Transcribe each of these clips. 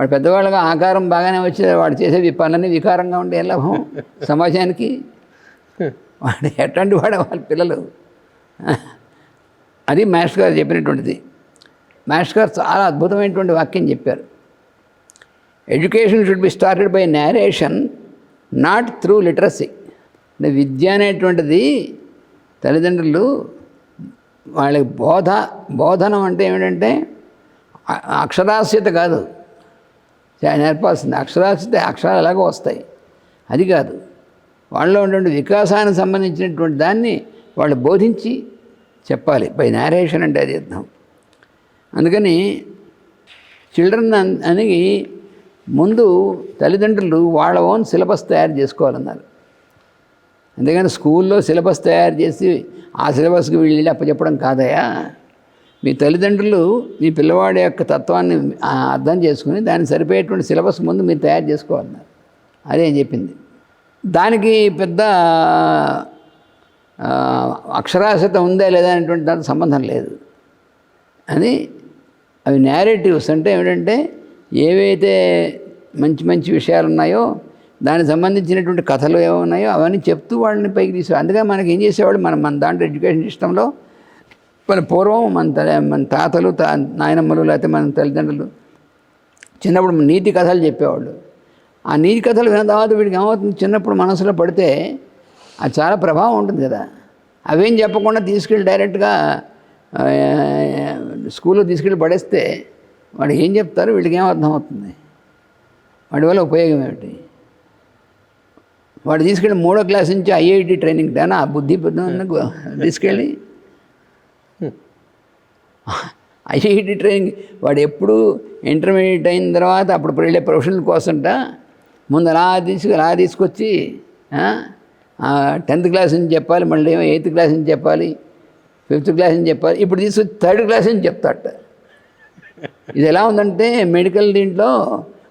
వాడు పెద్దవాళ్ళగా ఆకారం బాగానే వచ్చే వాడు చేసే పనులన్నీ వికారంగా ఉంటే లాభం సమాజానికి. వాడు ఎట్లాంటి వాడు? వాళ్ళ పిల్లలు. అది మాస్టర్ గారు చెప్పినటువంటిది. మాస్టర్ గారు చాలా అద్భుతమైనటువంటి వాక్యం చెప్పారు. Education should be started by narration not through literacy అంటే విద్య అనేటువంటిది తల్లిదండ్రులు వాళ్ళకి బోధ బోధనం అంటే ఏమిటంటే అక్షరాస్యత కాదు. నేర్పాల్సింది. అక్షరాస్యత అక్షరాలు ఎలాగో వస్తాయి. అది కాదు. వాళ్ళలో ఉన్నటువంటి వికాసానికి సంబంధించినటువంటి దాన్ని వాళ్ళు బోధించి చెప్పాలి. బై నేరేషన్ అంటే అది అర్థం. అందుకని చిల్డ్రన్ అన్- అని ముందు తల్లిదండ్రులు వాళ్ళ ఓన్ సిలబస్ తయారు చేసుకోవాలన్నారు. అందుకని స్కూల్లో సిలబస్ తయారు చేసి ఆ సిలబస్కి వీళ్ళు అప్పచెప్పడం కాదయా? మీ తల్లిదండ్రులు మీ పిల్లవాడి యొక్క తత్వాన్ని అర్థం చేసుకుని దానికి సరిపోయేటువంటి సిలబస్ ముందు మీరు తయారు చేసుకోవాలన్నారు అదే చెప్పింది. దానికి పెద్ద అక్షరాస్యత ఉందా లేదా అనేటువంటి దానికి సంబంధం లేదు. అని అవి నేరేటివ్స్ అంటే ఏమిటంటే ఏవైతే మంచి మంచి విషయాలు ఉన్నాయో దానికి సంబంధించినటువంటి కథలు ఏమో ఉన్నాయో అవన్నీ చెప్తూ వాళ్ళని పైకి తీసుకో అందుకని మనకి ఏం చేసేవాళ్ళు? మనం మన దాంట్లో ఎడ్యుకేషన్ సిస్టంలో మన పూర్వం మన మన తాతలు తా నాయనమ్మలు లేకపోతే మన తల్లిదండ్రులు చిన్నప్పుడు నీతి కథలు చెప్పేవాళ్ళు. ఆ నీతి కథలు విన్న తర్వాత వీడికి ఏమవుతుంది? చిన్నప్పుడు మనసులో పడితే అది చాలా ప్రభావం ఉంటుంది కదా. అవేం చెప్పకుండా తీసుకెళ్ళి డైరెక్ట్గా స్కూల్లో తీసుకెళ్ళి పడేస్తే వాడు ఏం చెప్తారు? వీడికి ఏం అర్థం అవుతుంది వాడి వల్ల ఉపయోగం ఏమిటి? వాడు తీసుకెళ్ళి మూడో క్లాస్ నుంచి ఐఐటి ట్రైనింగ్ దాని? ఆ బుద్ధి తీసుకెళ్ళి ఐఐటి ట్రైనింగ్. వాడు ఎప్పుడు ఇంటర్మీడియట్ అయిన తర్వాత అప్పుడు వెళ్ళే ప్రొఫెషనల్ కోసంట ముందు అలా తీసుకు అలా తీసుకొచ్చి టెన్త్ క్లాస్ అని చెప్పాలి మళ్ళీ ఏమో ఎయిత్ క్లాస్ అని చెప్పాలి ఫిఫ్త్ క్లాస్ అని చెప్పాలి ఇప్పుడు తీసుకొచ్చి థర్డ్ క్లాస్ అని చెప్తాట. ఇది ఎలా ఉందంటే మెడికల్ దీంట్లో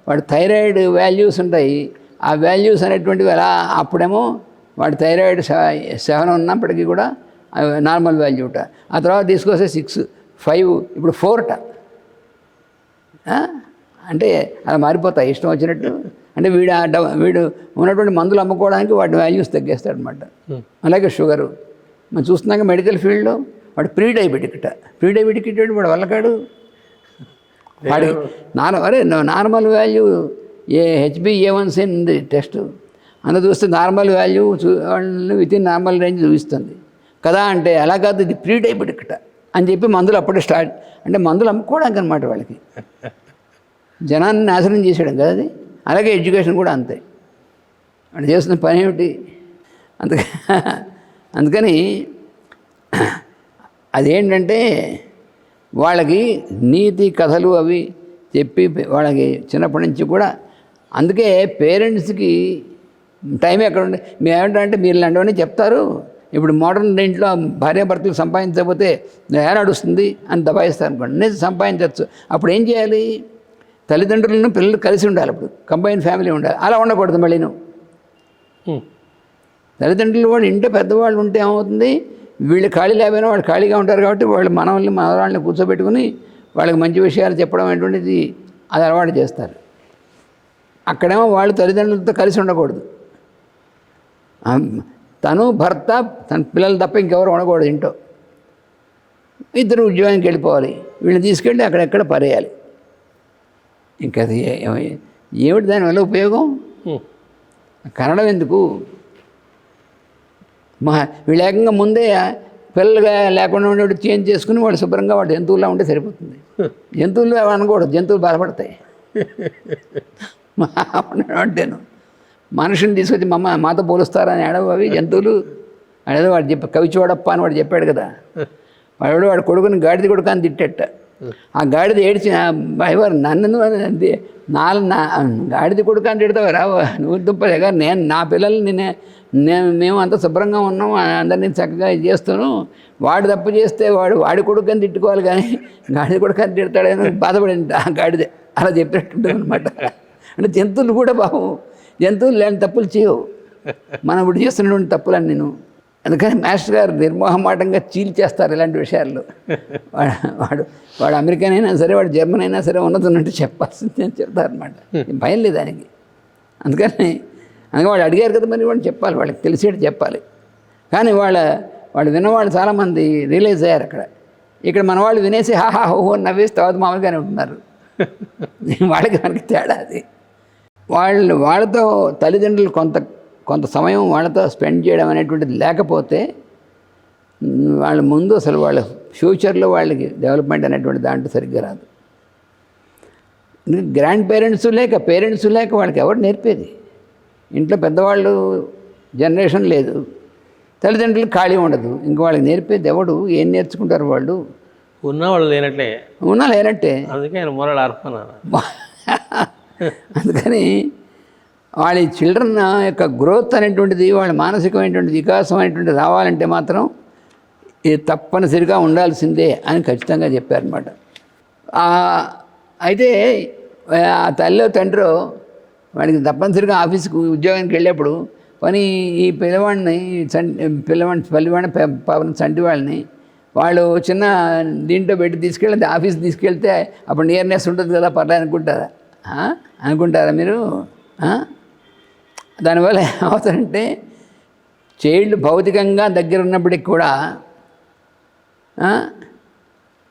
వాడు థైరాయిడ్ వాల్యూస్ ఉంటాయి. ఆ వాల్యూస్ అనేటువంటివి ఎలా అప్పుడేమో వాడి థైరాయిడ్ సెవెన్ ఉన్నప్పటికీ కూడా నార్మల్ వాల్యూట ఆ తర్వాత తీసుకొస్తే సిక్స్. ఫైవ్ ఇప్పుడు ఫోర్ట. అంటే అలా మారిపోతాయి ఇష్టం వచ్చినట్టు. అంటే వీడు వీడు ఉన్నటువంటి మందులు అమ్ముకోవడానికి వాటి వాల్యూస్ తగ్గేస్తాడు అనమాట అలాగే షుగరు. మనం చూస్తున్నాక మెడికల్ ఫీల్డ్లో వాడు ప్రీ డయాబెటిక్ ప్రీ డయాబెటిక్ వాడు వల్లకాడు. వాడి నార్ అరే normal value a HB A one C ఉంది టెస్ట్. అందులో చూస్తే నార్మల్ వాల్యూ చూ విత్ ఇన్ నార్మల్ రేంజ్ చూపిస్తుంది. కదా అంటే అలా కాదు ఇది ప్రీ డయాబెటిక్ అని చెప్పి మందులు అప్పుడే స్టార్ట్. అంటే మందులు అమ్ముకోవడానికి అనమాట వాళ్ళకి. జనాన్ని నాశనం చేసేయడం కదా అది. అలాగే ఎడ్యుకేషన్ కూడా అంతే. వాళ్ళు చేస్తున్న పని ఏమిటి? అందుక అందుకని అదేంటంటే వాళ్ళకి నీతి కథలు అవి చెప్పి వాళ్ళకి చిన్నప్పటి నుంచి కూడా అందుకే పేరెంట్స్కి టైం ఎక్కడ ఉండే మేమేంటంటే మీరు ఇలాంటివన్నీ చెప్తారు. ఇప్పుడు మోడర్న్ దీంట్లో భార్యాభర్తలు సంపాదించకపోతే ఎలా నడుస్తుంది అని దబాయిస్తారు అనుకోండి నేను సంపాదించవచ్చు. అప్పుడు ఏం చేయాలి? తల్లిదండ్రులను పిల్లలు కలిసి ఉండాలి అప్పుడు. కంబైన్ ఫ్యామిలీ ఉండాలి. అలా ఉండకూడదు మళ్ళీ. తల్లిదండ్రులు వాళ్ళు ఇంటే పెద్దవాళ్ళు ఉంటే ఏమవుతుంది? వీళ్ళు ఖాళీ లేకపోయినా వాళ్ళు ఖాళీగా ఉంటారు కాబట్టి వాళ్ళు మనల్ని మనవాళ్ళని కూర్చోబెట్టుకుని వాళ్ళకి మంచి విషయాలు చెప్పడం అనేటువంటిది అది అలవాటు చేస్తారు. అక్కడేమో వాళ్ళు తల్లిదండ్రులతో కలిసి ఉండకూడదు. తను భర్త తన పిల్లలు తప్ప ఇంకెవరు ఉండకూడదు ఇంట్లో. ఇద్దరు ఉద్యోగానికి వెళ్ళిపోవాలి. వీళ్ళని తీసుకెళ్ళి అక్కడెక్కడ పరేయాలి ఇంకా అది ఏమిటి దానివల్ల ఉపయోగం. కనడం ఎందుకు? మా వీళ్ళు ఏకంగా ముందే పిల్లలుగా లేకుండా ఉండేవాడు చేంజ్ చేసుకుని వాడు శుభ్రంగా వాడు జంతువులా ఉంటే సరిపోతుంది. జంతువులు అనకూడదు. జంతువులు బాధపడతాయి. అంటేను. మనుషుని తీసుకొచ్చి మమ్మ మాతో పోలుస్తారని ఏడవ అవి జంతువులు. అదేదో వాడు చెప్ప కవి అని వాడు చెప్పాడు కదా. వాడు వాడు కొడుకుని గాడిద కొడుకు అని తిట్టేట. ఆ గాడిద ఏడ్చి ఎవరు నన్ను నాలు నాలుగు నా గాడిద కొడుకు అని తిడతావు? రా నువ్వు దుప్పలేగా నేను నా పిల్లల్ని నేనే నేను మేము అంత శుభ్రంగా ఉన్నాం అందరినీ చక్కగా ఇది చేస్తాను వాడు తప్పు చేస్తే వాడు వాడి కొడుకు అని తిట్టుకోవాలి కానీ గాడిద కొడుకు అని తిడతాడని బాధపడింది ఆ గాడిదే. అలా చెప్పినట్టు అనమాట అంటే జంతువులు కూడా బాబు జంతువులు లేని తప్పులు చేయవు. మనం ఇప్పుడు చేస్తున్నటువంటి తప్పులని నేను అందుకని మాస్టర్ గారు నిర్మోహమాటంగా చీల్చేస్తారు ఇలాంటి విషయాల్లో. వాడు వాడు వాడు అమెరికన్ అయినా సరే వాడు జర్మన్ అయినా సరే ఉన్నదన్నట్టు చెప్పాల్సింది అని చెప్తారనమాట భయం లేదు దానికి అందుకని అందుకని వాడు అడిగారు కదా మరి వాడు చెప్పాలి వాళ్ళకి తెలిసేటి చెప్పాలి. కానీ వాళ్ళ వాళ్ళు విన్నవాళ్ళు చాలామంది రియలైజ్ అయ్యారు అక్కడ. ఇక్కడ మన వాళ్ళు వినేసి హాహా హోహో నవ్వేసి తర్వాత మామూలుగానే ఉంటున్నారు. వాళ్ళకి మనకి తేడా అది. వాళ్ళు వాళ్ళతో తల్లిదండ్రులు కొంత కొంత సమయం వాళ్ళతో స్పెండ్ చేయడం అనేటువంటిది లేకపోతే వాళ్ళ ముందు అసలు వాళ్ళ ఫ్యూచర్లో వాళ్ళకి డెవలప్మెంట్ అనేటువంటి దాంట్లో సరిగ్గా రాదు. గ్రాండ్ పేరెంట్స్ లేక పేరెంట్స్ లేక వాళ్ళకి ఎవరు నేర్పేది? ఇంట్లో పెద్దవాళ్ళు జనరేషన్ లేదు. తల్లిదండ్రులు ఖాళీ ఉండదు. ఇంక వాళ్ళకి నేర్పేది ఎవడు? ఏం నేర్చుకుంటారు వాళ్ళు? ఉన్న వాళ్ళు లేనట్లే. ఉన్నా లేనట్టే. అందుకే మొరలు అర్పణ అందుకని వాళ్ళ చిల్డ్రన్ యొక్క గ్రోత్ అనేటువంటిది వాళ్ళ మానసికమైనటువంటి వికాసం అనేటువంటిది రావాలంటే మాత్రం ఇది తప్పనిసరిగా ఉండాల్సిందే అని ఖచ్చితంగా చెప్పారనమాట అయితే ఆ తల్లి తండ్రి వాడికి తప్పనిసరిగా ఆఫీస్కి ఉద్యోగానికి వెళ్ళేప్పుడు పని ఈ పిల్లవాడిని పిల్లవాడిని పల్లివాడిని పాపం చంటి వాళ్ళని వాళ్ళు చిన్న దీంట్లో పెట్టి తీసుకెళ్ళి ఆఫీస్ తీసుకెళ్తే అప్పుడు నియర్నెస్ ఉంటుంది కదా పర్లేదు అనుకుంటారా? అనుకుంటారా మీరు? దానివల్ల ఏమవుతారంటే చైల్డ్ భౌతికంగా దగ్గర ఉన్నప్పటికి కూడా ఆ?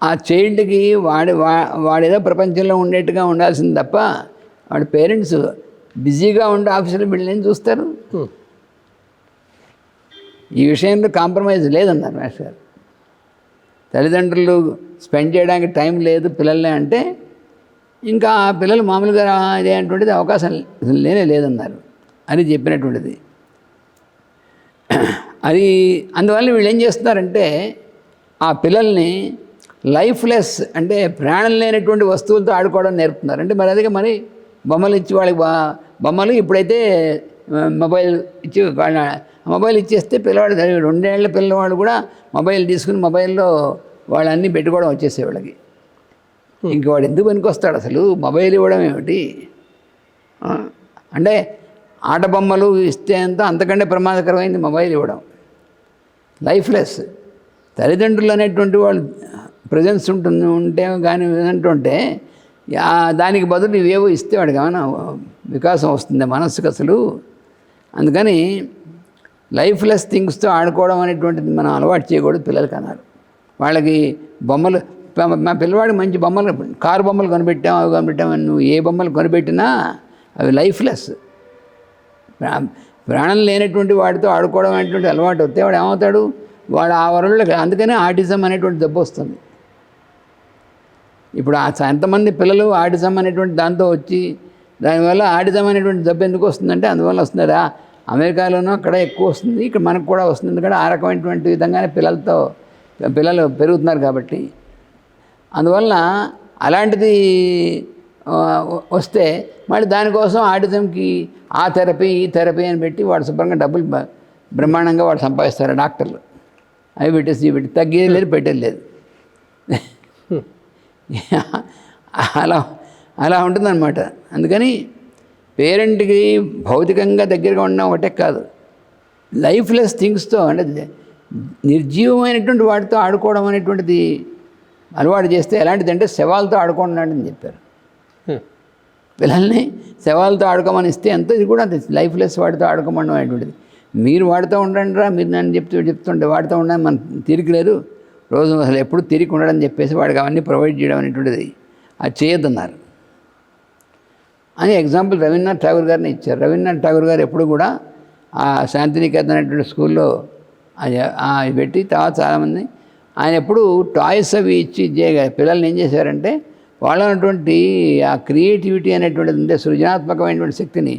ఆ చైల్డ్కి వాడి వా వాడేదో ప్రపంచంలో ఉండేట్టుగా ఉండాల్సింది తప్ప వాడి పేరెంట్స్ బిజీగా ఉండి ఆఫీసులో వీళ్ళని చూస్తారు. ఈ విషయంలో కాంప్రమైజ్ లేదన్నారు మాస్టర్ గారు. తల్లిదండ్రులు స్పెండ్ చేయడానికి టైం లేదు పిల్లల్ని అంటే ఇంకా పిల్లలు మామూలుగా ఇదేటువంటిది అవకాశం లేనే లేదన్నారు. అని చెప్పినటువంటిది. అది అందువల్ల వీళ్ళు ఏం చేస్తున్నారంటే ఆ పిల్లల్ని లైఫ్లెస్ అంటే ప్రాణం లేనటువంటి వస్తువులతో ఆడుకోవడం నేర్పుతున్నారు. అంటే మరి అదిగా మరి బొమ్మలు ఇచ్చి వాళ్ళకి బొమ్మలు ఇప్పుడైతే మొబైల్ ఇచ్చి వాళ్ళ మొబైల్ ఇచ్చేస్తే పిల్లవాడు రెండేళ్ళ పిల్లవాడు కూడా మొబైల్ తీసుకుని మొబైల్లో వాళ్ళన్నీ పెట్టుకోవడం వచ్చేసే వాళ్ళకి Hmm. ఇంక వాడు ఎందుకు పనికొస్తాడు అసలు? మొబైల్ ఇవ్వడం ఏమిటి? అంటే ఆట బొమ్మలు ఇస్తే అంత అంతకంటే ప్రమాదకరమైంది మొబైల్ ఇవ్వడం. లైఫ్లెస్. తల్లిదండ్రులు అనేటువంటి వాళ్ళు ప్రజెన్స్ ఉంటుంది ఉంటే కానీ ఏంటంటే దానికి బదులు ఇవేవో ఇస్తే వాడికి ఏమైనా వికాసం వస్తుంది మనస్సుకు అసలు? అందుకని లైఫ్లెస్ థింగ్స్తో ఆడుకోవడం అనేటువంటిది మనం అలవాటు చేయకూడదు పిల్లలకి అన్నారు. వాళ్ళకి బొమ్మలు మా పిల్లవాడు మంచి బొమ్మలు కారు బొమ్మలు కొనిపెట్టాం అవి కొనిపెట్టాం. నువ్వు ఏ బొమ్మలు కొనిపెట్టినా అవి లైఫ్లెస్. ప్రా- ప్రాణం లేనటువంటి వాడితో ఆడుకోవడం అనేటువంటి అలవాటు వస్తే వాడు ఏమవుతాడు? వాడు ఆ వరల్డ్లో అందుకనే ఆటిజం అనేటువంటి దెబ్బ వస్తుంది. ఇప్పుడు ఆ ఎంతమంది పిల్లలు ఆటిజం అనేటువంటి దాంతో వచ్చి దానివల్ల ఆటిజం అనేటువంటి దెబ్బ ఎందుకు వస్తుందంటే అందువల్ల వస్తుందా అమెరికాలోనూ అక్కడ ఎక్కువ వస్తుంది ఇక్కడ మనకు కూడా వస్తుంది. ఎందుకంటే ఆ రకమైనటువంటి విధంగానే పిల్లలతో పిల్లలు పెరుగుతున్నారు కాబట్టి. అందువలన అలాంటిది వస్తే మళ్ళీ దానికోసం ఆటిజంకి ఆ థెరపీ ఈ థెరపీ అని పెట్టి వాడు శుభ్రంగా డబ్బులు బ్రహ్మాండంగా వాడు సంపాదిస్తారు డాక్టర్లు. అవి పెట్టేసి ఇవి పెట్టి తగ్గేది లేదు పెట్టేది లేదు. అలా అలా ఉంటుందన్నమాట. అందుకని పేరెంట్కి భౌతికంగా దగ్గరగా ఉండడం ఒకటే కాదు. లైఫ్లెస్ థింగ్స్తో అంటే నిర్జీవమైనటువంటి వాటితో ఆడుకోవడం అనేటువంటిది అలవాటు చేస్తే ఎలాంటిదంటే శవాలతో ఆడుకోండి అని చెప్పారు. పిల్లల్ని శవాలతో ఆడుకోమని ఇస్తే ఎంత ఇది కూడా అంతే లైఫ్లెస్ వాడితో ఆడుకోమడం అనేటువంటిది. మీరు వాడుతూ ఉండండి రా మీరు నన్ను చెప్తూ చెప్తుంటే వాడుతూ ఉండడం మన తీరిక లేదు. రోజు అసలు ఎప్పుడు తీరిక ఉండడని చెప్పేసి వాడికి అవన్నీ ప్రొవైడ్ చేయడం అనేటువంటిది. అది చేయొద్దన్నారు. అని ఎగ్జాంపుల్ రవీంద్రనాథ్ ఠాగూర్ గారిని ఇచ్చారు. రవీంద్రనాథ్ ఠాగూర్ గారు ఎప్పుడు కూడా ఆ శాంతినికేతన్ అనేటువంటి స్కూల్లో అది పెట్టి తర్వాత చాలామంది ఆయన ఎప్పుడు టాయ్స్ అవి ఇచ్చి పిల్లల్ని ఏం చేశారంటే వాళ్ళ ఉన్నటువంటి ఆ క్రియేటివిటీ అనేటువంటిది ఉంటే సృజనాత్మకమైనటువంటి శక్తిని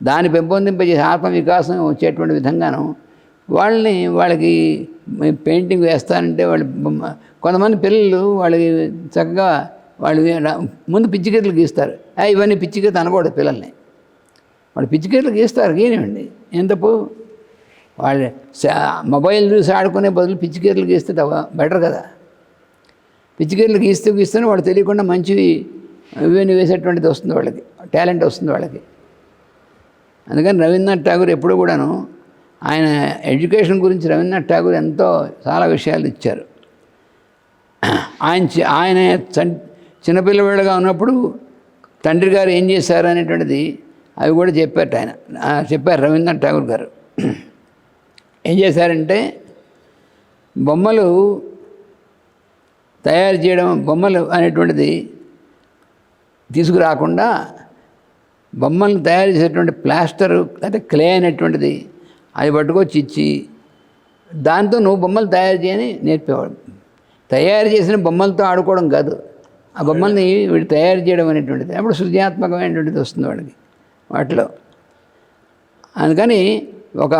దాన్ని పెంపొందింపజేసి ఆత్మవికాసం వచ్చేటువంటి విధంగాను వాళ్ళని వాళ్ళకి పెయింటింగ్ వేస్తారంటే వాళ్ళు కొంతమంది పిల్లలు వాళ్ళకి చక్కగా వాళ్ళు ముందు పిచ్చికీతలు గీస్తారు. ఇవన్నీ పిచ్చికీత అనకూడదు పిల్లల్ని. వాళ్ళు పిచ్చికీతలు గీస్తారు గీనివ్వండి. ఏం వాళ్ళు. మొబైల్ చూసి ఆడుకునే బదులు పిచ్చికీరలు గీస్తే బెటర్ కదా. పిచ్చికీరలు గీస్తూ గీస్తూనే వాళ్ళు తెలియకుండా మంచివి ఇవన్నీ వేసేటువంటిది వస్తుంది వాళ్ళకి టాలెంట్ వస్తుంది వాళ్ళకి. అందుకని రవీంద్రనాథ్ ఠాగూర్ ఎప్పుడు కూడాను ఆయన ఎడ్యుకేషన్ గురించి రవీంద్రనాథ్ ఠాగూర్ ఎంతో చాలా విషయాలు ఇచ్చారు. ఆయన ఆయన చన్- ఉన్నప్పుడు తండ్రి గారు ఏం చేశారు అనేటువంటిది అవి కూడా చెప్పారు ఆయన. చెప్పారు రవీంద్రనాథ్ ఠాగూర్ గారు. ఏం చేశారంటే బొమ్మలు తయారు చేయడం బొమ్మలు అనేటువంటిది తీసుకురాకుండా బొమ్మలను తయారు చేసేటువంటి ప్లాస్టర్ అంటే క్లే అనేటువంటిది అది పట్టుకొచ్చి ఇచ్చి దాంతో నువ్వు బొమ్మలు తయారు చేయని నేర్పేవాడు. తయారు చేసిన బొమ్మలతో ఆడుకోవడం కాదు. ఆ బొమ్మల్ని వీడు తయారు చేయడం అనేటువంటిది అప్పుడు సృజనాత్మకమైనటువంటిది వస్తుంది వాడికి వాటిలో. అందుకని ఒక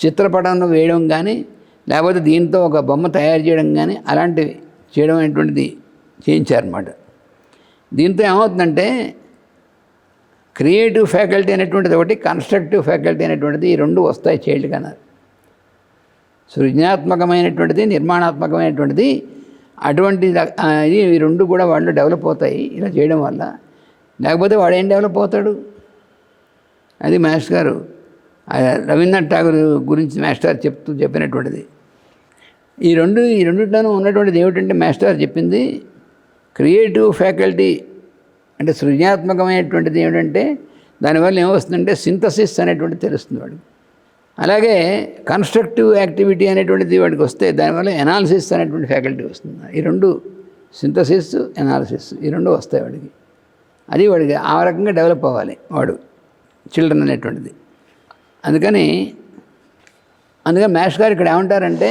చిత్రపటంలో వేయడం కానీ లేకపోతే దీంతో ఒక బొమ్మ తయారు చేయడం కానీ అలాంటివి చేయడం అనేటువంటిది చేయించారన్నమాట. దీంతో ఏమవుతుందంటే క్రియేటివ్ ఫ్యాకల్టీ అనేటువంటిది ఒకటి కన్స్ట్రక్టివ్ ఫ్యాకల్టీ అనేటువంటిది ఈ రెండు వస్తాయి చైల్డ్ కన్నారు సృజనాత్మకమైనటువంటిది నిర్మాణాత్మకమైనటువంటిది అటువంటి ఇది ఈ రెండు కూడా వాళ్ళు డెవలప్ అవుతాయి ఇలా చేయడం వల్ల. లేకపోతే వాడు ఏం డెవలప్ అవుతాడు? అది మాస్టర్ గారు రవీంద్రనాథ్ ఠాగూర్ గురించి మాస్టర్ చెప్తూ చెప్పినటువంటిది. ఈ రెండు ఈ రెండిట్లోనూ ఉన్నటువంటిది ఏమిటంటే మాస్టర్ చెప్పింది క్రియేటివ్ ఫ్యాకల్టీ అంటే సృజనాత్మకమైనటువంటిది ఏమిటంటే దానివల్ల ఏమొస్తుందంటే సింథసిస్ అనేటువంటిది తెలుస్తుంది వాడికి. అలాగే కన్స్ట్రక్టివ్ యాక్టివిటీ అనేటువంటిది వాడికి వస్తే దానివల్ల ఎనాలిసిస్ అనేటువంటి ఫ్యాకల్టీ వస్తుంది. ఈ రెండు సింథసిస్ ఎనాలిసిస్ ఈ రెండు వస్తాయి వాడికి. అది వాడికి ఆ రకంగా డెవలప్ అవ్వాలి వాడు చిల్డ్రన్ అనేటువంటిది. అందుకని అందుకని మ్యాష్ గారు ఇక్కడ ఏమంటారంటే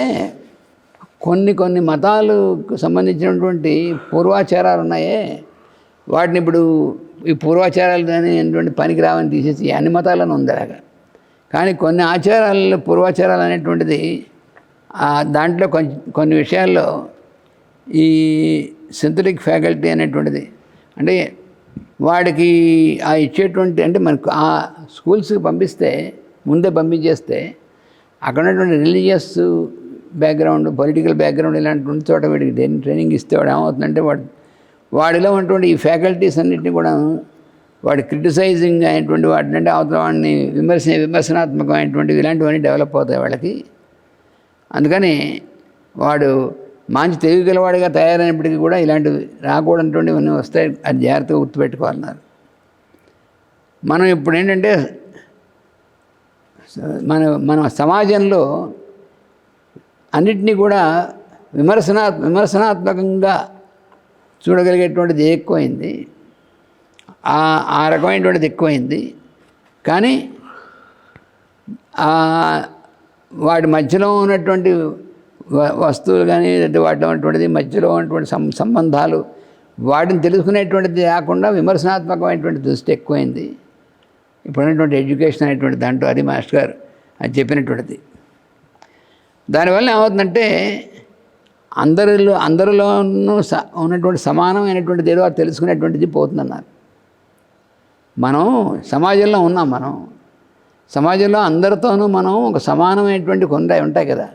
కొన్ని కొన్ని మతాలకు సంబంధించినటువంటి పూర్వాచారాలు ఉన్నాయే. వాటిని ఇప్పుడు ఈ పూర్వాచారాలు అనేటువంటి పనికి రావని తీసేసి అన్ని మతాలను ఉంది అలాగా. కానీ కొన్ని ఆచారాలలో పూర్వాచారాలు అనేటువంటిది దాంట్లో కొంచెం కొన్ని విషయాల్లో ఈ సింథటిక్ ఫ్యాకల్టీ అనేటువంటిది అంటే వాడికి ఆ ఇచ్చేటువంటి అంటే మనకు ఆ స్కూల్స్కి పంపిస్తే ముందే పంపించేస్తే అక్కడ ఉన్నటువంటి రిలీజియస్ బ్యాక్గ్రౌండ్ పొలిటికల్ బ్యాక్గ్రౌండ్ ఇలాంటి చోట వీడికి దేని ట్రైనింగ్ ఇస్తే వాడు ఏమవుతుందంటే వాడు వాడిలో ఉన్నటువంటి ఈ ఫ్యాకల్టీస్ అన్నింటినీ కూడా వాడి క్రిటిసైజింగ్ అయినటువంటి వాటినంటే అవతల వాడిని విమర్శ విమర్శనాత్మకమైనటువంటివి ఇలాంటివన్నీ డెవలప్ అవుతాయి వాళ్ళకి. అందుకని వాడు మంచి తెలివి గలవాడిగా తయారైనప్పటికీ కూడా ఇలాంటివి రాకూడనటువంటివన్నీ వస్తాయి. అది జాగ్రత్తగా గుర్తుపెట్టుకోవాలన్నారు. మనం ఇప్పుడు ఏంటంటే మన మన సమాజంలో అన్నిటినీ కూడా విమర్శనా విమర్శనాత్మకంగా చూడగలిగేటువంటిది ఎక్కువైంది. ఆ ఆ రకమైనటువంటిది ఎక్కువైంది. కానీ వాటి మధ్యలో ఉన్నటువంటి వ- వస్తువులు కానీ లేదంటే వాటిలో ఉన్నటువంటిది మధ్యలో ఉన్నటువంటి సం సంబంధాలు వాటిని తెలుసుకునేటువంటిది కాకుండా విమర్శనాత్మకమైనటువంటి దృష్టి ఎక్కువైంది. ఇప్పుడున్నటువంటి ఎడ్యుకేషన్ అనేటువంటి దాంట్లో అది మాస్టర్ గారు అది చెప్పినటువంటిది. దానివల్ల ఏమవుతుందంటే అందరిలో అందరిలోనూ స ఉన్నటువంటి సమానమైనటువంటిది ఏదో అది తెలుసుకునేటువంటిది పోతుందన్నారు. మనం సమాజంలో ఉన్నాం మనం. సమాజంలో అందరితోనూ మనం ఒక సమానమైనటువంటి కొన్ని ఉంటాయి కదా.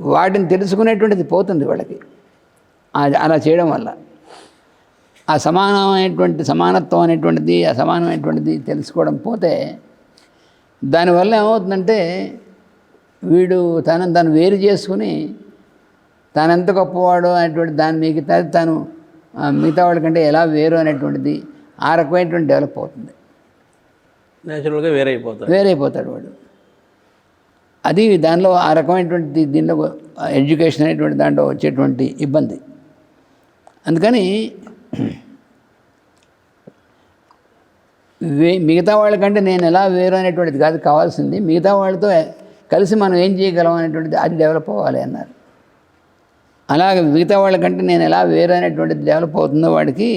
వాటిని తెలుసుకునేటువంటిది పోతుంది వాళ్ళకి. అలా చేయడం వల్ల. ఆ సమానమైనటువంటి సమానత్వం అనేటువంటిది ఆ సమానమైనటువంటిది తెలుసుకోవడం పోతే దానివల్ల ఏమవుతుందంటే వీడు తనను తను వేరు చేసుకుని తాను ఎంత గొప్పవాడు అనేటువంటి దాని మిగతా తాను మిగతా వాళ్ళకంటే ఎలా వేరు అనేటువంటిది ఆ రకమైనటువంటి డెవలప్ అవుతుంది. న్యాచురల్గా వేరైపోతారు వేరైపోతాడు వాడు. అది దానిలో ఆ రకమైనటువంటి దీనిలో ఎడ్యుకేషన్ అనేటువంటి దాంట్లో వచ్చేటువంటి ఇబ్బంది. అందుకని మిగతా వాళ్ళకంటే నేను ఎలా వేరు అనేటువంటిది కాదు కావాల్సింది. మిగతా వాళ్ళతో కలిసి మనం ఏం చేయగలం అనేటువంటిది అది డెవలప్ అవ్వాలి అన్నారు. అలాగే మిగతా వాళ్ళకంటే నేను ఎలా వేరు అనేటువంటిది డెవలప్ అవుతుందో వాడికి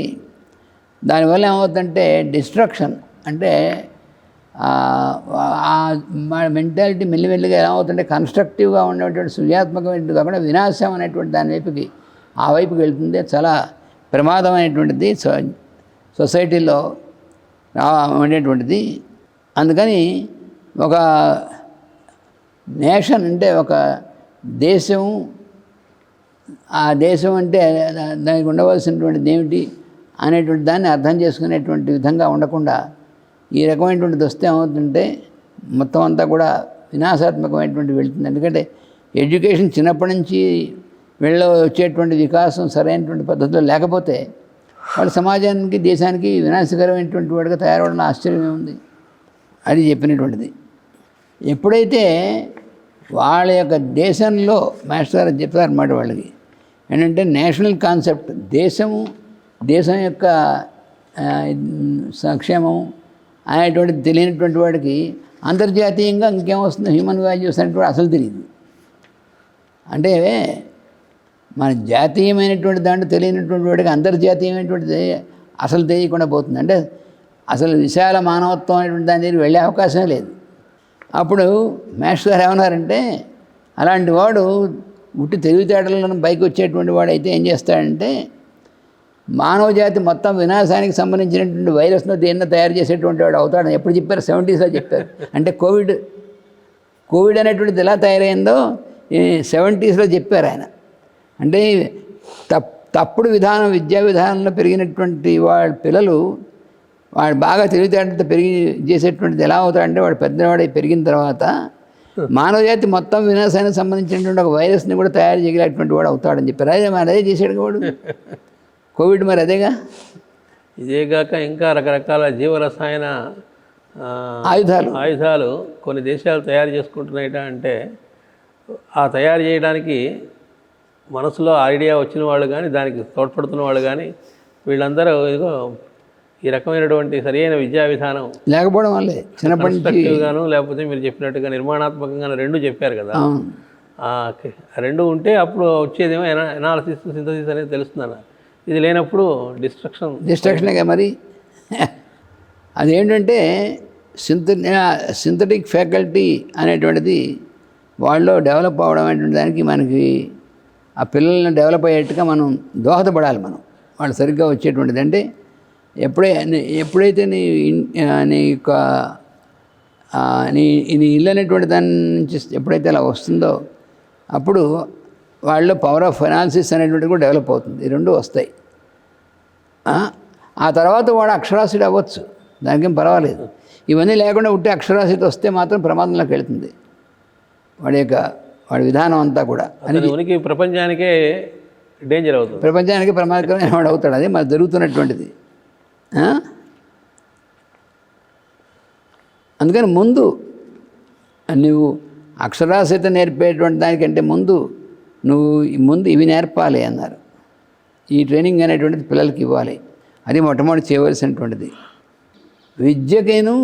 దానివల్ల ఏమవుతుందంటే డిస్ట్రక్షన్ అంటే మెంటాలిటీ మెల్లిమెల్లిగా ఎలా అవుతుంటే కన్స్ట్రక్టివ్గా ఉండేటువంటి సృజనాత్మకమైనటువంటి కాకుండా వినాశం అనేటువంటి దాని వైపుకి ఆ వైపుకి వెళ్తుంది. చాలా ప్రమాదమైనటువంటిది సో- సొసైటీలో ఆ, ఉండేటువంటిది అందుకని ఒక నేషన్ అంటే ఒక దేశం ఆ దేశం అంటే దానికి ఉండవలసినటువంటిది ఏమిటి అనేటువంటి దాన్ని అర్థం చేసుకునేటువంటి విధంగా ఉండకుండా ఈ రకమైనటువంటి వస్తే ఏమవుతుంటే మొత్తం అంతా కూడా వినాశాత్మకమైనటువంటి వెళుతుంది. ఎందుకంటే ఎడ్యుకేషన్ చిన్నప్పటి నుంచి వీళ్ళ వచ్చేటువంటి వికాసం సరైనటువంటి పద్ధతిలో లేకపోతే వాళ్ళ సమాజానికి దేశానికి వినాశకరమైనటువంటి వాడిగా తయారవడం ఆశ్చర్యం ఉంది అది చెప్పినటువంటిది. ఎప్పుడైతే వాళ్ళ యొక్క దేశంలో మాస్టర్ గారు చెప్తారన్నమాట వాళ్ళకి. ఏంటంటే నేషనల్ కాన్సెప్ట్ దేశము దేశం యొక్క సంక్షేమం అనేటువంటి తెలియనటువంటి వాడికి అంతర్జాతీయంగా ఇంకేం వస్తుంది? హ్యూమన్ వాల్యూస్ అనేటువంటి అసలు తెలియదు. అంటే మన జాతీయమైనటువంటి దాంట్లో తెలియనటువంటి వాడికి అంతర్జాతీయమైనటువంటిది అసలు తెలియకుండా పోతుంది. అంటే అసలు విశాల మానవత్వం అనేటువంటి దాని దగ్గర వెళ్ళే అవకాశమే లేదు. అప్పుడు మాస్టర్ గారు ఏమన్నారంటే అలాంటి వాడు ఉట్టి తెలివితేటలను పైకి వచ్చేటువంటి వాడు అయితే ఏం చేస్తాడంటే మానవ జాతి మొత్తం వినాశానికి సంబంధించినటువంటి వైరస్ను దేన్నో తయారు చేసేటువంటి వాడు అవుతాడని ఎప్పుడు చెప్పారు? సెవెంటీస్లో చెప్పారు. అంటే కోవిడ్ కోవిడ్ అనేటువంటిది ఎలా తయారైందో ఈ సెవెంటీస్లో చెప్పారు ఆయన. అంటే తప్ తప్పుడు విధానం విద్యా విధానంలో పెరిగినటువంటి వాళ్ళ పిల్లలు వాడు బాగా తెలివితేటలతో పెరిగి చేసేటువంటిది ఎలా అవుతాడంటే వాడు పెద్దవాడై పెరిగిన తర్వాత మానవ జాతి మొత్తం వినాశానికి సంబంధించినటువంటి ఒక వైరస్ని కూడా తయారు చేయగలిగినటువంటి వాడు అవుతాడని చెప్పారు. అదే మరి అదే చేశాడు వాడు. కోవిడ్ మరి అదేగా? ఇదేగాక ఇంకా రకరకాల జీవరసాయన ఆయుధాలు. ఆయుధాలు కొన్ని దేశాలు తయారు చేసుకుంటున్నాయట అంటే ఆ తయారు చేయడానికి మనసులో ఐడియా వచ్చిన వాళ్ళు కానీ దానికి తోడ్పడుతున్న వాళ్ళు కానీ వీళ్ళందరూ ఇదిగో ఈ రకమైనటువంటి సరైన విద్యా విధానం లేకపోవడం వల్లే. చిన్నప్పటి కన్స్ట్రక్టివ్గాను లేకపోతే మీరు చెప్పినట్టుగా నిర్మాణాత్మకంగా రెండు చెప్పారు కదా. రెండు ఉంటే అప్పుడు వచ్చేదేమో ఎనా ఎనాలసిస్ సింథసిస్ అనేది తెలుస్తుందన్న. ఇది లేనప్పుడు డిస్ట్రక్షన్ డిస్ట్రక్షన్గా మరి. అదేంటంటే సింథ సింథటిక్ ఫ్యాకల్టీ అనేటువంటిది వాళ్ళలో డెవలప్ అవ్వడం అనేటువంటి దానికి మనకి ఆ పిల్లల్ని డెవలప్ అయ్యేట్టుగా మనం దోహదపడాలి మనం. వాళ్ళు సరిగ్గా వచ్చేటువంటిది అంటే ఎప్పుడే ఎప్పుడైతే నీ నీ యొక్క నీ నీ ఇల్లు అనేటువంటి దాని నుంచి ఎప్పుడైతే అలా వస్తుందో అప్పుడు వాళ్ళు పవర్ ఆఫ్ ఫైనాన్సిస్ అనేటువంటిది కూడా డెవలప్ అవుతుంది. ఈ రెండు వస్తాయి. ఆ? ఆ తర్వాత వాడు అక్షరాస్యుడు అవ్వచ్చు. దానికేం పర్వాలేదు. ఇవన్నీ లేకుండా ఉంటే అక్షరాస్యత వస్తే మాత్రం ప్రమాదంలోకి వెళ్తుంది. వాడి యొక్క వాడి విధానం అంతా కూడా. ఉనికి ప్రపంచానికే డేంజర్ అవుతుంది. ప్రపంచానికి ప్రమాదకరమైన వాడు అవుతాడు. అదే మరి జరుగుతున్నటువంటిది? అందుకని ముందు నువ్వు అక్షరాస్యత నేర్పేటువంటి దానికంటే ముందు నువ్వు ముందు ఇవి నేర్పాలి అన్నారు. ఈ ట్రైనింగ్ అనేటువంటిది పిల్లలకి ఇవ్వాలి. అది మొట్టమొదటి చేయవలసినటువంటిది. విద్యకేను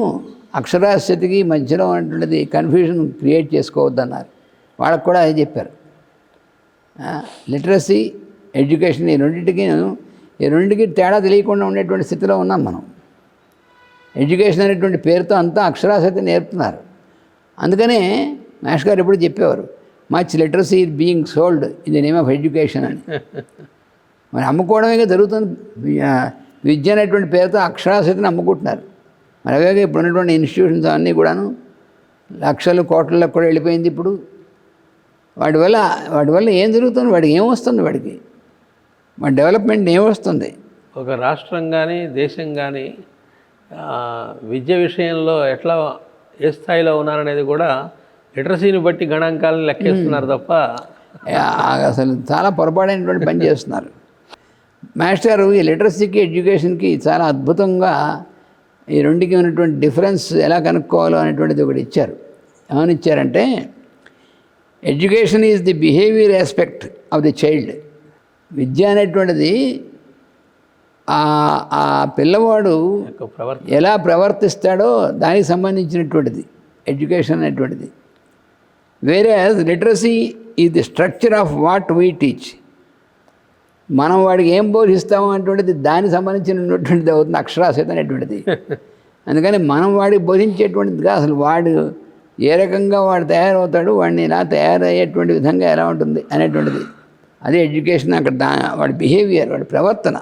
అక్షరాస్యతకి మధ్యలో ఉన్నటువంటిది కన్ఫ్యూజన్ క్రియేట్ చేసుకోవద్దన్నారు. వాళ్ళకు కూడా అదే చెప్పారు. లిటరసీ ఎడ్యుకేషన్ ఈ రెండింటికి ఈ రెండింటికి తేడా తెలియకుండా ఉండేటువంటి స్థితిలో ఉన్నాం మనం. ఎడ్యుకేషన్ అనేటువంటి పేరుతో అంతా అక్షరాస్యత నేర్పుతున్నారు. అందుకనే మాస్టర్ గారు ఎప్పుడు చెప్పేవారు much literacy being sold in the name of education అని. మరి అమ్ముకోవడమే జరుగుతుంది. విద్య అనేటువంటి పేరుతో అక్షరాస్యతను అమ్ముకుంటున్నారు. మరి అలాగే ఇప్పుడు ఉన్నటువంటి ఇన్స్టిట్యూషన్స్ అన్నీ కూడాను లక్షలు కోట్లకు కూడా వెళ్ళిపోయింది ఇప్పుడు. వాడి వల్ల వాడి వల్ల ఏం జరుగుతుంది? వాడికి ఏం వస్తుంది వాడికి? వాడి డెవలప్మెంట్ ఏం వస్తుంది? ఒక రాష్ట్రం కానీ దేశం కానీ విద్య విషయంలో ఎట్లా ఏ స్థాయిలో ఉన్నారనేది కూడా లిటరసీని బట్టి గణాంకాలను లెక్కేస్తున్నారు తప్ప అసలు చాలా పొరపాటైనటువంటి పని చేస్తున్నారు. మాస్టర్ ఈ లిటరసీకి ఎడ్యుకేషన్కి చాలా అద్భుతంగా ఈ రెండుకి ఉన్నటువంటి డిఫరెన్స్ ఎలా కనుక్కోవాలో అనేటువంటిది ఒకటి ఇచ్చారు. ఏమని ఇచ్చారంటే education is the behaviour aspect of the child విద్య అనేటువంటిది ఆ- పిల్లవాడు ఎలా ప్రవర్తిస్తాడో దానికి సంబంధించినటువంటిది. ఎడ్యుకేషన్ అనేటువంటిది. వేరే లిటరసీ ఈ the structure of what we teach మనం వాడికి ఏం బోధిస్తాము అనేటువంటిది దానికి సంబంధించినటువంటిది అవుతుంది అక్షరాస్యత అనేటువంటిది. అందుకని మనం వాడికి బోధించేటువంటిది కాదు అసలు వాడు ఏ రకంగా వాడు తయారవుతాడు వాడిని ఇలా తయారయ్యేటువంటి విధంగా ఎలా ఉంటుంది అనేటువంటిది. అదే ఎడ్యుకేషన్ అక్కడ దా వాడి బిహేవియర్ వాడి ప్రవర్తన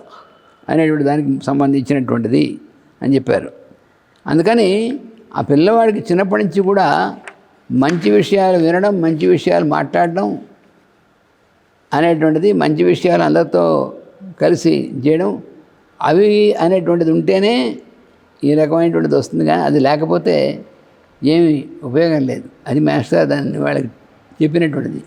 అనేటువంటి దానికి సంబంధించినటువంటిది అని చెప్పారు. అందుకని ఆ పిల్లవాడికి చిన్నప్పటి నుంచి కూడా మంచి విషయాలు వినడం మంచి విషయాలు మాట్లాడడం అనేటువంటిది మంచి విషయాలు అందరితో కలిసి చేయడం అవి అనేటువంటిది ఉంటేనే ఈ రకమైనటువంటిది వస్తుంది. కానీ అది లేకపోతే ఏమి ఉపయోగం లేదు. అది మాస్టర్ దాన్ని వాళ్ళకి చెప్పినటువంటిది.